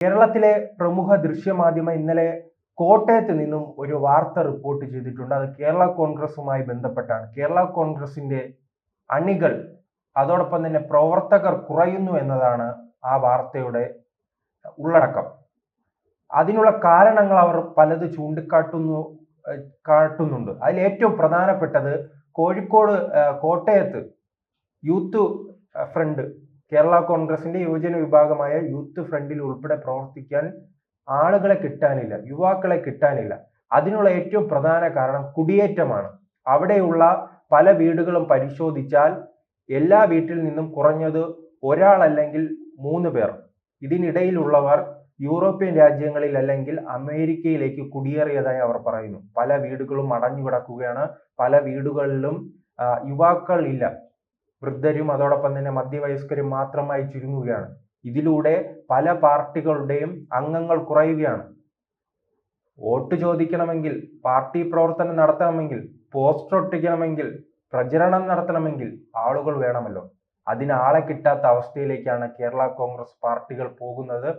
കേരളത്തിലെ പ്രമുഖ ദൃശ്യമാധ്യമം ഇന്നലെ കോട്ടയത്ത് നിന്നും ഒരു വാർത്ത റിപ്പോർട്ട് ചെയ്തിട്ടുണ്ട്. അത് കേരള കോൺഗ്രസുമായി ബന്ധപ്പെട്ടാണ്. കേരള കോൺഗ്രസിന്റെ അണികൾ അതോടൊപ്പം തന്നെ പ്രവർത്തകർ കുറയുന്നു എന്നതാണ് ആ വാർത്തയുടെ ഉള്ളടക്കം. അതിനുള്ള കാരണങ്ങൾ അവർ പലത് ചൂണ്ടിക്കാട്ടുന്നു കാട്ടുന്നുണ്ട്. അതിൽ ഏറ്റവും പ്രധാനപ്പെട്ടത് കോഴിക്കോട് കോട്ടയത്ത് യൂത്ത് ഫ്രണ്ട് കേരള കോൺഗ്രസിന്റെ യുവജന വിഭാഗമായ യൂത്ത് ഫ്രണ്ടിൽ ഉൾപ്പെടെ പ്രവർത്തിക്കാൻ ആളുകളെ കിട്ടാനില്ല യുവാക്കളെ കിട്ടാനില്ല. അതിനുള്ള ഏറ്റവും പ്രധാന കാരണം കുടിയേറ്റമാണ്. അവിടെയുള്ള പല വീടുകളും പരിശോധിച്ചാൽ എല്ലാ വീട്ടിൽ നിന്നും കുറഞ്ഞത് ഒരാളല്ലെങ്കിൽ മൂന്ന് പേർ. ഇതിനിടയിലുള്ളവർ യൂറോപ്യൻ രാജ്യങ്ങളിൽ അല്ലെങ്കിൽ അമേരിക്കയിലേക്ക് കുടിയേറിയതായി അവർ പറയുന്നു. പല വീടുകളും അടഞ്ഞു കിടക്കുകയാണ് പല വീടുകളിലും യുവാക്കൾ ഇല്ല. വൃദ്ധരും അതോടൊപ്പം തന്നെ മധ്യവയസ്കരും മാത്രമായി ചുരുങ്ങുകയാണ്. ഇതിലൂടെ പല പാർട്ടികളുടെയും അംഗങ്ങൾ കുറയുകയാണ്. വോട്ട് ചോദിക്കണമെങ്കിൽ പാർട്ടി പ്രവർത്തനം നടത്തണമെങ്കിൽ പോസ്റ്റർ ഒട്ടിക്കണമെങ്കിൽ പ്രചരണം നടത്തണമെങ്കിൽ ആളുകൾ വേണമല്ലോ. അതിന് ആളെ കിട്ടാത്ത അവസ്ഥയിലേക്കാണ് കേരള കോൺഗ്രസ് പാർട്ടികൾ പോകുന്നത്.